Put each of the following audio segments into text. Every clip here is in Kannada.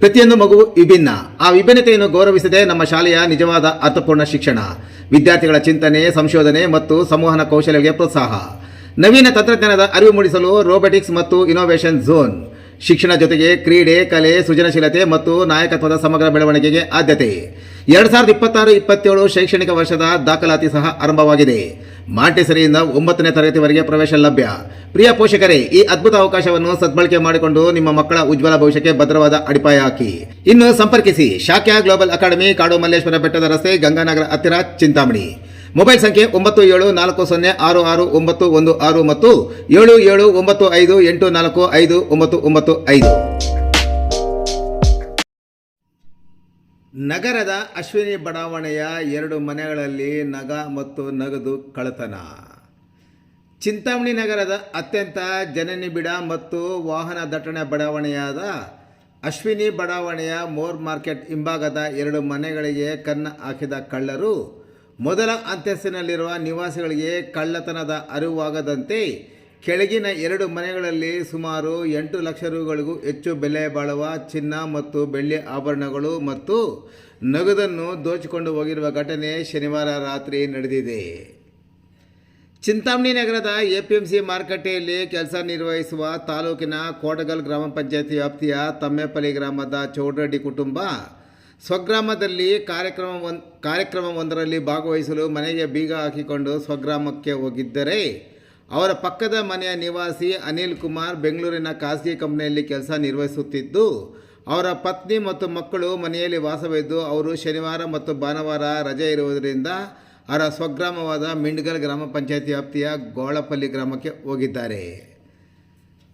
ಪ್ರತಿಯೊಂದು ಮಗು ವಿಭಿನ್ನ. ಆ ವಿಭಿನ್ನತೆಯನ್ನು ಗೌರವಿಸದೆ ನಮ್ಮ ಶಾಲೆಯ ನಿಜವಾದ ಅರ್ಥಪೂರ್ಣ ಶಿಕ್ಷಣ, ವಿದ್ಯಾರ್ಥಿಗಳ ಚಿಂತನೆ, ಸಂಶೋಧನೆ ಮತ್ತು ಸಂವಹನ ಕೌಶಲ್ಯಗಳಿಗೆ ಪ್ರೋತ್ಸಾಹ. ನವೀನ ತಂತ್ರಜ್ಞಾನದ ಅರಿವು ಮೂಡಿಸಲು ರೋಬೋಟಿಕ್ಸ್ ಮತ್ತು ಇನೋವೇಷನ್ ಝೋನ್ ಶಿಕ್ಷಣ ಜೊತೆಗೆ ಕ್ರೀಡೆ, ಕಲೆ, ಸೃಜನಶೀಲತೆ ಮತ್ತು ನಾಯಕತ್ವದ ಸಮಗ್ರ ಬೆಳವಣಿಗೆಗೆ ಆದ್ಯತೆ. ಎರಡು ಸಾವಿರದ ಇಪ್ಪತ್ತಾರು, ಇಪ್ಪತ್ತೇಳು ಶೈಕ್ಷಣಿಕ ವರ್ಷದ ದಾಖಲಾತಿ ಸಹ ಆರಂಭವಾಗಿದೆ. ಮಾಂಟೆಸರಿಯಿಂದ ಒಂಬತ್ತನೇ ತರಗತಿವರೆಗೆ ಪ್ರವೇಶ ಲಭ್ಯ. ಪ್ರಿಯ ಪೋಷಕರೇ, ಈ ಅದ್ಭುತ ಅವಕಾಶವನ್ನು ಸದ್ಬಳಕೆ ಮಾಡಿಕೊಂಡು ನಿಮ್ಮ ಮಕ್ಕಳ ಉಜ್ವಲ ಭವಿಷ್ಯಕ್ಕೆ ಭದ್ರವಾದ ಅಡಿಪಾಯ ಹಾಕಿ. ಇನ್ನು ಸಂಪರ್ಕಿಸಿ, ಶಾಖ್ಯಾ ಗ್ಲೋಬಲ್ ಅಕಾಡೆಮಿ, ಕಾಡು ಮಲ್ಲೇಶ್ವರ ಬೆಟ್ಟದ ರಸ್ತೆ, ಗಂಗಾನಗರ ಹತ್ತಿರ ಚಿಂತಾಮಣಿ. ಮೊಬೈಲ್ ಸಂಖ್ಯೆ ಒಂಬತ್ತು ಏಳು ನಾಲ್ಕು ಸೊನ್ನೆ ಆರು ಆರು ಒಂಬತ್ತು ಒಂದು ಆರು ಮತ್ತು ಏಳು ಏಳು ಒಂಬತ್ತು ಐದು ಎಂಟು ನಾಲ್ಕು ಐದು ಒಂಬತ್ತು ಒಂಬತ್ತು ಐದು. ನಗರದ ಅಶ್ವಿನಿ ಬಡಾವಣೆಯ ಎರಡು ಮನೆಗಳಲ್ಲಿ ನಗ ಮತ್ತು ನಗದು ಕಳತನ ಚಿಂತಾಮಣಿ ನಗರದ ಅತ್ಯಂತ ಜನನಿಬಿಡ ಮತ್ತು ವಾಹನ ದಟ್ಟಣೆ ಬಡಾವಣೆಯಾದ ಅಶ್ವಿನಿ ಬಡಾವಣೆಯ ಮೋರ್ ಮಾರ್ಕೆಟ್ ಹಿಂಭಾಗದ ಎರಡು ಮನೆಗಳಿಗೆ ಕನ್ನ ಹಾಕಿದ ಕಳ್ಳರು ಮೊದಲ ಅಂತಸ್ತಿನಲ್ಲಿರುವ ನಿವಾಸಿಗಳಿಗೆ ಕಳ್ಳತನದ ಅರಿವಾಗದಂತೆ ಕೆಳಗಿನ ಎರಡು ಮನೆಗಳಲ್ಲಿ ಸುಮಾರು ಎಂಟು ಲಕ್ಷ ರೂಗಳಿಗೂ ಹೆಚ್ಚು ಬೆಲೆ ಬಾಳುವ ಚಿನ್ನ ಮತ್ತು ಬೆಳ್ಳಿ ಆಭರಣಗಳು ಮತ್ತು ನಗದನ್ನು ದೋಚಿಕೊಂಡು ಹೋಗಿರುವ ಘಟನೆ ಶನಿವಾರ ರಾತ್ರಿ ನಡೆದಿದೆ. ಚಿಂತಾಮಣಿ ನಗರದ ಎಪಿಎಂಸಿ ಮಾರುಕಟ್ಟೆಯಲ್ಲಿ ಕೆಲಸ ನಿರ್ವಹಿಸುವ ತಾಲೂಕಿನ ಕೋಟಗಲ್ ಗ್ರಾಮ ಪಂಚಾಯತಿ ವ್ಯಾಪ್ತಿಯ ತಮ್ಮೆಪಲ್ಲಿ ಗ್ರಾಮದ ಚೌಡ್ರೆಡ್ಡಿ ಕುಟುಂಬ ಸ್ವಗ್ರಾಮದಲ್ಲಿ ಕಾರ್ಯಕ್ರಮ ಒಂದು, ಕಾರ್ಯಕ್ರಮವೊಂದರಲ್ಲಿ ಭಾಗವಹಿಸಲು ಮನೆಗೆ ಬೀಗ ಹಾಕಿಕೊಂಡು ಸ್ವಗ್ರಾಮಕ್ಕೆ ಹೋಗಿದ್ದರೆ, ಅವರ ಪಕ್ಕದ ಮನೆಯ ನಿವಾಸಿ ಅನಿಲ್ ಕುಮಾರ್ ಬೆಂಗಳೂರಿನ ಖಾಸಗಿ ಕಂಪನಿಯಲ್ಲಿ ಕೆಲಸ ನಿರ್ವಹಿಸುತ್ತಿದ್ದು, ಅವರ ಪತ್ನಿ ಮತ್ತು ಮಕ್ಕಳು ಮನೆಯಲ್ಲಿ ವಾಸವಿದ್ದು, ಅವರು ಶನಿವಾರ ಮತ್ತು ಭಾನುವಾರ ರಜೆ ಇರುವುದರಿಂದ ಅವರ ಸ್ವಗ್ರಾಮವಾದ ಮಿಂಡ್ಗಲ್ ಗ್ರಾಮ ಪಂಚಾಯತಿ ವ್ಯಾಪ್ತಿಯ ಗೋಳಪಲ್ಲಿ ಗ್ರಾಮಕ್ಕೆ ಹೋಗಿದ್ದಾರೆ.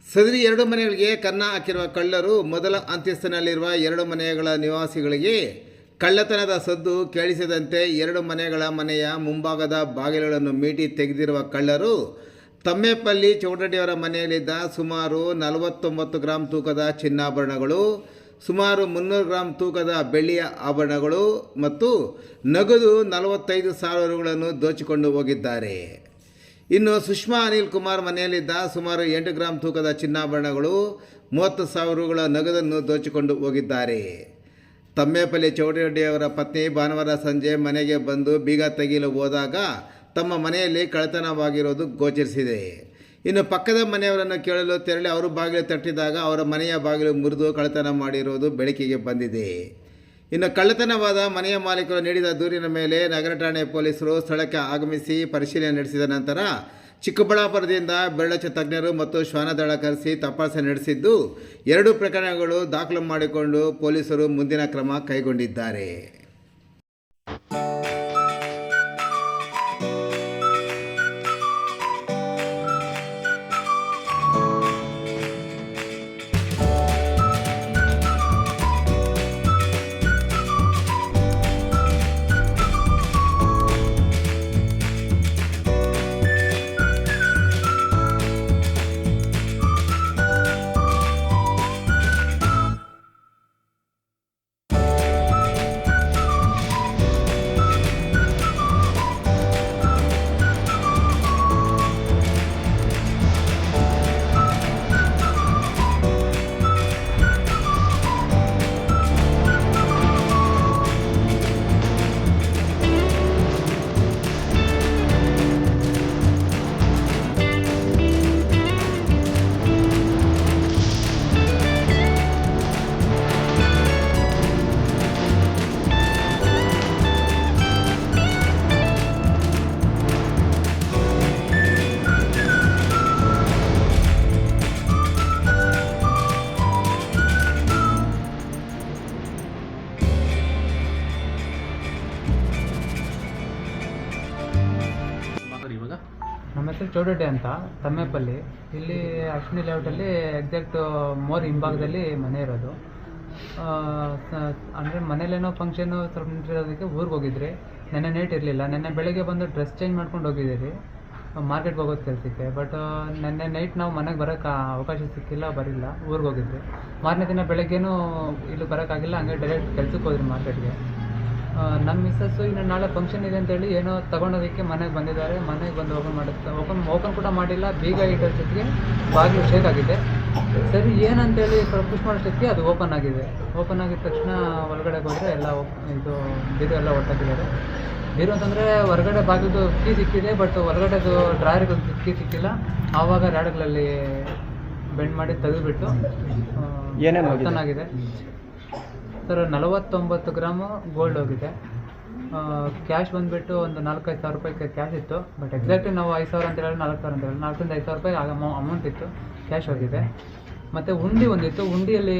ಸದರಿ ಎರಡು ಮನೆಗಳಿಗೆ ಕನ್ನ ಹಾಕಿರುವ ಕಳ್ಳರು ಮೊದಲ ಅಂತ್ಯಸ್ಥನಲ್ಲಿರುವ ಎರಡು ಮನೆಗಳ ನಿವಾಸಿಗಳಿಗೆ ಕಳ್ಳತನದ ಸದ್ದು ಕೇಳಿಸದಂತೆ ಎರಡು ಮನೆಗಳ ಮನೆಯ ಮುಂಭಾಗದ ಬಾಗಿಲುಗಳನ್ನು ಮೀಟಿ ತೆಗೆದಿರುವ ಕಳ್ಳರು ತಮ್ಮೇಪಲ್ಲಿ ಚೌಡಡಿಯವರ ಮನೆಯಲ್ಲಿದ್ದ ಸುಮಾರು ನಲವತ್ತೊಂಬತ್ತು ಗ್ರಾಂ ತೂಕದ ಚಿನ್ನಾಭರಣಗಳು, ಸುಮಾರು ಮುನ್ನೂರು ಗ್ರಾಂ ತೂಕದ ಬೆಳ್ಳಿಯ ಆಭರಣಗಳು ಮತ್ತು ನಗದು ನಲವತ್ತೈದು ಸಾವಿರ ರುಗಳನ್ನು ದೋಚಿಕೊಂಡು ಹೋಗಿದ್ದಾರೆ. ಇನ್ನು ಸುಷ್ಮಾ ಅನಿಲ್ ಕುಮಾರ್ ಮನೆಯಲ್ಲಿದ್ದ ಸುಮಾರು ಎಂಟು ಗ್ರಾಂ ತೂಕದ ಚಿನ್ನಾಭರಣಗಳು ಮೂವತ್ತು ಸಾವಿರಗಳ ರುಗಳ ನಗದನ್ನು ದೋಚಿಕೊಂಡು ಹೋಗಿದ್ದಾರೆ. ತಮ್ಮೇಪಲ್ಲಿ ಚೌಡರೆಡ್ಡಿಯವರ ಪತ್ನಿ ಭಾನುವಾರ ಸಂಜೆ ಮನೆಗೆ ಬಂದು ಬೀಗ ತೆಗೆಯಲು ಹೋದಾಗ ತಮ್ಮ ಮನೆಯಲ್ಲಿ ಕಳ್ಳತನವಾಗಿರೋದು ಗೋಚರಿಸಿದೆ. ಇನ್ನು ಪಕ್ಕದ ಮನೆಯವರನ್ನು ಕೇಳಲು ತೆರಳಿ ಅವರು ಬಾಗಿಲು ತಟ್ಟಿದಾಗ ಅವರ ಮನೆಯ ಬಾಗಿಲು ಮುರಿದು ಕಳತನ ಮಾಡಿರುವುದು ಬೆಳಕಿಗೆ ಬಂದಿದೆ. ಇನ್ನು ಕಳ್ಳತನವಾದ ಮನೆಯ ಮಾಲೀಕರು ನೀಡಿದ ದೂರಿನ ಮೇಲೆ ನಗರ ಠಾಣೆ ಪೊಲೀಸರು ಸ್ಥಳಕ್ಕೆ ಆಗಮಿಸಿ ಪರಿಶೀಲನೆ ನಡೆಸಿದ ನಂತರ ಚಿಕ್ಕಬಳ್ಳಾಪುರದಿಂದ ಬೆರಳಚ್ಚ ತಜ್ಞರು ಮತ್ತು ಶ್ವಾನದಳ ಕರೆಸಿ ತಪಾಸಣೆ ನಡೆಸಿದ್ದು ಎರಡು ಪ್ರಕರಣಗಳು ದಾಖಲು ಮಾಡಿಕೊಂಡು ಪೊಲೀಸರು ಮುಂದಿನ ಕ್ರಮ ಕೈಗೊಂಡಿದ್ದಾರೆ. ನಮ್ಮ ಹೆಸರು ಚೌಡಡ್ಡಿ ಅಂತ, ತಮ್ಮೆಪಲ್ಲಿ. ಇಲ್ಲಿ ಅಶ್ವಿನಿ ಲೇಔಟಲ್ಲಿ ಎಕ್ಸಾಕ್ಟ್ ಮೋರ್ ಹಿಂಭಾಗದಲ್ಲಿ ಮನೆ ಇರೋದು. ಅಂದರೆ ಮನೇಲೇನೋ ಫಂಕ್ಷನ್ನು ಸ್ವಲ್ಪ ನಿಂತಿರೋದಕ್ಕೆ ಊರಿಗೆ ಹೋಗಿದ್ರಿ. ನೆನ್ನೆ ನೈಟ್ ಇರಲಿಲ್ಲ. ನೆನ್ನೆ ಬೆಳಗ್ಗೆ ಬಂದು ಡ್ರೆಸ್ ಚೇಂಜ್ ಮಾಡ್ಕೊಂಡು ಹೋಗಿದ್ದೀರಿ. ಮಾರ್ಕೆಟ್ಗೆ ಹೋಗೋದು ಕೆಲಸಕ್ಕೆ. ಬಟ್ ನೆನ್ನೆ ನೈಟ್ ನಾವು ಮನೆಗೆ ಬರೋಕ್ಕೆ ಅವಕಾಶ ಸಿಕ್ಕಿಲ್ಲ, ಬರಿಲ್ಲ. ಊರಿಗೆ ಹೋಗಿದ್ವಿ. ಮಾರನೇ ದಿನ ಬೆಳಗ್ಗೆನೂ ಇಲ್ಲಿ ಬರೋಕ್ಕಾಗಿಲ್ಲ ಹಂಗೆ ಡೈರೆಕ್ಟ್ ಕೆಲ್ಸಕ್ಕೆ ಹೋದ್ರಿ ಮಾರ್ಕೆಟ್ಗೆ ನನ್ನ ಮಿಸ್ಸಸ್ಸು ಇನ್ನು ನಾಳೆ ಫಂಕ್ಷನ್ ಇದೆ ಅಂತೇಳಿ ಏನೋ ತಗೊಂಡೋದಕ್ಕೆ ಮನೆಗೆ ಬಂದಿದ್ದಾರೆ. ಮನೆಗೆ ಬಂದು ಓಪನ್ ಮಾಡುತ್ತೆ. ಓಪನ್ ಓಪನ್ ಕೂಡ ಮಾಡಿಲ್ಲ. ಬೀಗ ಇಟ್ಟರ ಜೊತೆಗೆ ಬಾಗಿಲು ಶೇಕ್ ಆಗಿದೆ. ಸರಿ ಏನಂತೇಳಿ ಸ್ವಲ್ಪ ಪುಷ್ ಮಾಡೋಷ್ಟೊತ್ತಿಗೆ ಅದು ಓಪನ್ ಆಗಿದೆ. ಓಪನ್ ಆಗಿದ ತಕ್ಷಣ ಒಳಗಡೆ ಹೋದರೆ ಎಲ್ಲ ಇದು ಬೀರು ಎಲ್ಲ ಒಟ್ಟಾಕಿದ್ದಾರೆ ಬೀರು ಅಂತಂದರೆ ಹೊರಗಡೆ ಬಾಗಿಲು ಕೀ ಸಿಕ್ಕಿದೆ ಬಟ್ ಹೊರಗಡೆದು ಡ್ರಾಯರ್ಗೆ ಕೀ ಸಿಕ್ಕಿಲ್ಲ. ಆವಾಗ ರಾಡ್ಗಳಲ್ಲಿ ಬೆಂಡ್ ಮಾಡಿ ತೆಗೆದುಬಿಟ್ಟು ಏನೇನು ಹೋಗಿದೆ? ಸರ್ ನಲವತ್ತೊಂಬತ್ತು ಗ್ರಾಮು ಗೋಲ್ಡ್ ಹೋಗಿದೆ. ಕ್ಯಾಶ್ ಬಂದುಬಿಟ್ಟು ಒಂದು ನಾಲ್ಕೈದು ಸಾವಿರ ರೂಪಾಯಿ ಕ್ಯಾಶ್ ಇತ್ತು. ಬಟ್ ಎಕ್ಸಾಕ್ಟ್ ನಾವು ಐದು ಸಾವಿರ ಅಂತ ಹೇಳಿ ನಾಲ್ಕು ಸಾವಿರ ಅಂತ ಹೇಳಿ ನಾಲ್ಕರಿಂದ ಐದು ಸಾವಿರ ರೂಪಾಯಿ ಅಮೌಂಟ್ ಇತ್ತು. ಕ್ಯಾಶ್ ಹೋಗಿದೆ. ಮತ್ತು ಉಂಡಿ ಒಂದಿತ್ತು. ಉಂಡಿಯಲ್ಲಿ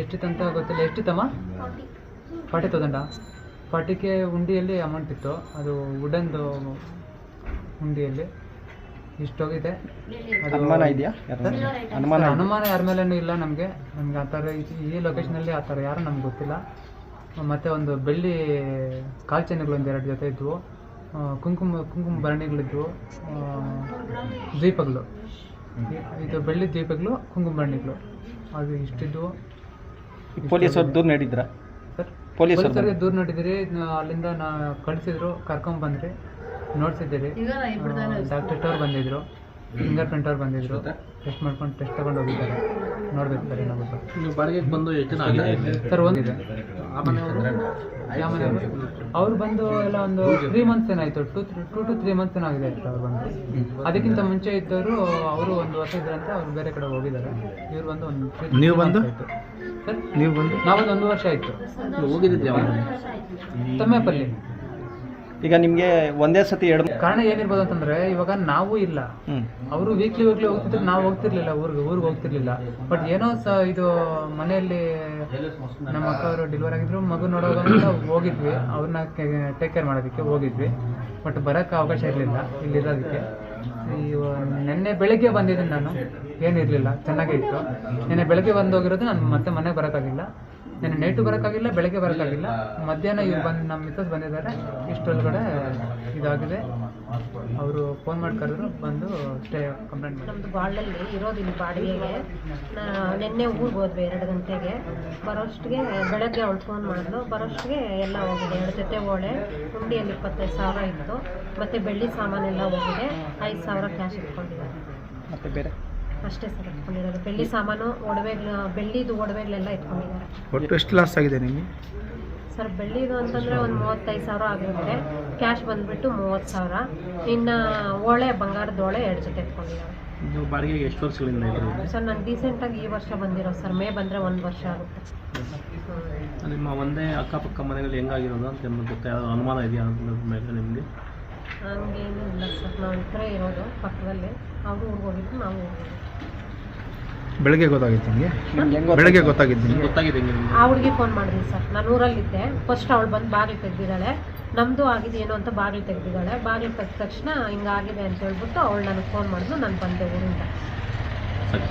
ಎಷ್ಟಿತ್ತಂತ ಗೊತ್ತಿಲ್ಲ. ಎಷ್ಟಿತ್ತಮ್ಮ? ಫಾರ್ಟಿ ತೌಸಂಡಾ ಫಾರ್ಟಿಗೆ ಉಂಡಿಯಲ್ಲಿ ಅಮೌಂಟ್ ಇತ್ತು. ಅದು ವುಡನ್ದು ಉಂಡಿಯಲ್ಲಿ ಇಷ್ಟೋಗಿದೆ. ಅನುಮಾನ ಇದೆಯಾ? ಅನುಮಾನ ಅನುಮಾನ ಯಾರ ಮೇಲೇನೂ ಇಲ್ಲ ನಮಗೆ. ನಮ್ಗೆ ಆ ಥರ ಈ- ಲೊಕೇಶನಲ್ಲಿ ಆ ಥರ ಯಾರು ನಮ್ಗೆ ಗೊತ್ತಿಲ್ಲ. ಮತ್ತು ಒಂದು ಬೆಳ್ಳಿ ಕಾಲ್ಚೆನ್ನುಗಳು ಒಂದು ಎರಡು ಜೊತೆ ಇದ್ವು. ಕುಂಕುಮ ಕುಂಕುಮ ಭರಣಿಗಳಿದ್ವು. ದ್ವೀಪಗಳು. ಇದು ಬೆಳ್ಳಿ ದ್ವೀಪಗಳು ಕುಂಕುಮ ಭರಣಿಗಳು. ಅದು ಇಷ್ಟಿದ್ವು. ಪೊಲೀಸರು ದೂರ ನೀಡಿದ್ರ ಸರ್ ಪೊಲೀಸ್ ಪೊಲೀಸರಿಗೆ ದೂರ ನಡಿದಿರಿ ಅಲ್ಲಿಂದ ನಾ ಕಳಿಸಿದ್ರು ಕರ್ಕೊಂಡ್ ಬಂದ್ರಿ ನೋಡ್ಸಿದ್ದೀರಿ ಡಾಕ್ಟರ್ ಅವ್ರು ಬಂದಿದ್ರು. ಫಿಂಗರ್ ಪ್ರಿಂಟ್ ಅವ್ರು ಬಂದಿದ್ರು. ಟೆಸ್ಟ್ ಮಾಡ್ಕೊಂಡು ಟೆಸ್ಟ್ ತಗೊಂಡು ಹೋಗಿದ್ದಾರೆ. ನೋಡ್ಬೇಕು ಸರ್ ನಮ್ಮ ನೀವು ಬಾಡಿಗೆಗೆ ಬಂದು ಎಷ್ಟು ಸರ್ ಒಂದಿದೆ ಅವ್ರು ಬಂದು ಎಲ್ಲ ಒಂದು ತ್ರೀ ಮಂತ್ಸ್ ಏನಾಯ್ತು? Two two to three months ಏನಾಗಿದೆ ಅಷ್ಟೇ ಅವ್ರು ಬಂದು? ಅದಕ್ಕಿಂತ ಮುಂಚೆ ಇದ್ದವರು ಅವರು ಒಂದು ವರ್ಷ ಇದ್ರಂತೆ ಅವ್ರು ಬೇರೆ ಕಡೆ ಹೋಗಿದ್ದಾರೆ. ಇವ್ರು ಬಂದು ಒಂದು ನೀವು ಬಂದು? ಸರ್ ನೀವು ಬಂದು? ನಾವೊಂದು ಒಂದು ವರ್ಷ ಆಯಿತು. ಹೋಗಿದ್ದಿದ್ದು ತಮ್ಮೇಪಲ್ಲಿ. ಈಗ ನಿಮಗೆ ಒಂದೇ ಸತಿ ಎರಡು ಕಾರಣ ಏನಿರ್ಬೋದು ಅಂತಂದ್ರೆ ಇವಾಗ ನಾವು ಇಲ್ಲ. ಅವರು ವೀಕ್ಲಿ ವೀಕ್ಲಿ ಹೋಗ್ತಿದ್ರು ನಾವು ಹೋಗ್ತಿರ್ಲಿಲ್ಲ ಊರಿಗೆ ಊರಿಗೆ ಹೋಗ್ತಿರ್ಲಿಲ್ಲ. ಬಟ್ ಏನೋ ಸ ಇದು ಮನೆಯಲ್ಲಿ ನಮ್ಮ ಅಕ್ಕ ಅವರು ಡೆಲಿವರ್ ಆಗಿದ್ರು ಮಗು ನೋಡೋದಂತ ಹೋಗಿದ್ವಿ. ಅವ್ರನ್ನ ಟೇಕ್ ಕೇರ್ ಮಾಡೋದಕ್ಕೆ ಹೋಗಿದ್ವಿ. ಬಟ್ ಬರೋಕ್ಕೆ ಅವಕಾಶ ಇರಲಿಲ್ಲ ಇಲ್ಲಿರೋದಕ್ಕೆ ನಿನ್ನೆ ಬೆಳಗ್ಗೆ ಬಂದಿದ್ದೀನಿ ನಾನು. ಏನಿರಲಿಲ್ಲ ಚೆನ್ನಾಗೇ ಇತ್ತು. ನಿನ್ನೆ ಬೆಳಗ್ಗೆ ಬಂದು ಹೋಗಿರೋದು ನಾನು ಮತ್ತೆ ಮನೆಗೆ ಬರೋಕ್ಕಾಗಿಲ್ಲ. ನೆನ್ನೆ ನೈಟು ಬರೋಕ್ಕಾಗಿಲ್ಲ ಬೆಳಗ್ಗೆ ಬರೋಕ್ಕಾಗಿಲ್ಲ. ಮಧ್ಯಾಹ್ನ ಇವ್ರು ಬಂದು ನಮ್ಮ ಮಿಸಸ್ ಬಂದಿದ್ದಾರೆ. ಇಷ್ಟೊಳಗಡೆ ಇದಾಗಿದೆ. ಅವರು ಫೋನ್ ಮಾಡಿ ಕರೆದ್ರು ಬಂದು ಸ್ಟೇ ಕಂಪ್ಲೇಂಟ್ ಮಾಡಿ ನಮ್ದು ಬಾಳಲ್ಲಿ ಇರೋದು ಇಲ್ಲಿ ಬಾಡಿಗೆಗೆ ನಿನ್ನೆ ಊರಿಗೆ ಹೋದ್ವಿ ಎರಡು ಗಂಟೆಗೆ. ಬರೋಷ್ಟಿಗೆ ಬೆಳಗ್ಗೆ ಅವಳು ಫೋನ್ ಮಾಡಿದ್ಲು ಬರೋಷ್ಟಿಗೆ ಎಲ್ಲ ಹೋಗಿದೆ. ಎರಡು ಜೊತೆ ಓಳೆ ಹುಂಡಿಯಲ್ಲಿ ಇಪ್ಪತ್ತೈದು ಸಾವಿರ ಇತ್ತು. ಮತ್ತು ಬೆಳ್ಳಿ ಸಾಮಾನೆಲ್ಲ ಹೋಗಿದೆ. ಐದು ಸಾವಿರ ಕ್ಯಾಶ್ ಇಟ್ಕೊಂಡಿದ್ದಾರೆ. ಮತ್ತೆ ಬೇರೆ? ಅಷ್ಟೇ ಸರ್ ಬೆಳ್ಳಿ ಸಾಮಾನು ಒಡವೆಗಳು ಬೆಳ್ಳಿದು ಒಡವೆಗಳೆಲ್ಲ ಇಟ್ಕೊಂಡಿದ್ದಾರೆ. ಒಟ್ಟು ಎಷ್ಟು ಲಾಸ್ ಆಗಿದೆ ನಿಮಗೆ? ಸರ್ ಬೆಳ್ಳಿದು ಅಂತಂದರೆ ಒಂದು ಮೂವತ್ತೈದು ಸಾವಿರ ಆಗಿರುತ್ತೆ. ಕ್ಯಾಶ್ ಬಂದುಬಿಟ್ಟು ಮೂವತ್ತು ಸಾವಿರ. ಇನ್ನು ಓಳೆ ಬಂಗಾರದ ಓಳೆ ಎರಡು ಜೊತೆ ಇಟ್ಕೊಂಡಿದ್ದಾರೆ. ನೀವು ಬಾಡಿಗೆ ಎಷ್ಟು ವರ್ಷಗಳಿಂದ ಸರ್ ನಾನು ರೀಸೆಂಟಾಗಿ ಈ ವರ್ಷ ಬಂದಿರೋ ಸರ್. ಮೇ ಬಂದರೆ ಒಂದು ವರ್ಷ ಆಗುತ್ತೆ. ನಿಮ್ಮ ಒಂದೇ ಅಕ್ಕಪಕ್ಕ ಮನೆಯಲ್ಲಿ ಹೆಂಗಾಗಿರೋದು ಅಂತ ನಿಮ್ಗೆ ಗೊತ್ತಾ? ಯಾವ್ದಾದ್ರು ಅನುಮಾನ ಇದೆಯಾ ಅನ್ನೋದ್ರ ಮೇಲೆ ನಿಮಗೆ? ಹಂಗೇನು ಇಲ್ಲ ಸರ್. ನಾವು ಇಬ್ಬರೇ ಇರೋದು ಪಕ್ಕದಲ್ಲಿ. ಅವರು ಊರಿಗೆ ಹೋಗಿದ್ದು ನಾವು ಹೋಗಿದ್ವಿ ಬೆಳಗ್ಗೆ ಗೊತ್ತಾಗಿತ್ತು ನಿಮಗೆ? ಬೆಳಗ್ಗೆ ಗೊತ್ತಾಗಿದ್ದು ನಿಮಗೆ? ಗೊತ್ತಾಗಿದೆ ಆ ಹುಡುಗಿ ಫೋನ್ ಮಾಡಿದ್ವಿ ಸರ್. ನಾನು ಊರಲ್ಲಿದ್ದೆ. ಫಸ್ಟ್ ಅವಳು ಬಂದು ಬಾಗಿಲು ತೆಗ್ದಿದ್ದಾಳೆ. ನಮ್ಮದು ಏನು ಅಂತ ಬಾಗಿಲು ತೆಗೆದಿದ್ದಾಳೆ. ಬಾಗಿಲು ತೆಗೆದ ತಕ್ಷಣ ಹಿಂಗಾಗಿದೆ ಅಂತ ಹೇಳ್ಬಿಟ್ಟು ಅವಳು ನನಗೆ ಫೋನ್ ಮಾಡಿದ್ರು ನಾನು ಬಂದೆ ಊರಿಂದ. ಸರಿ.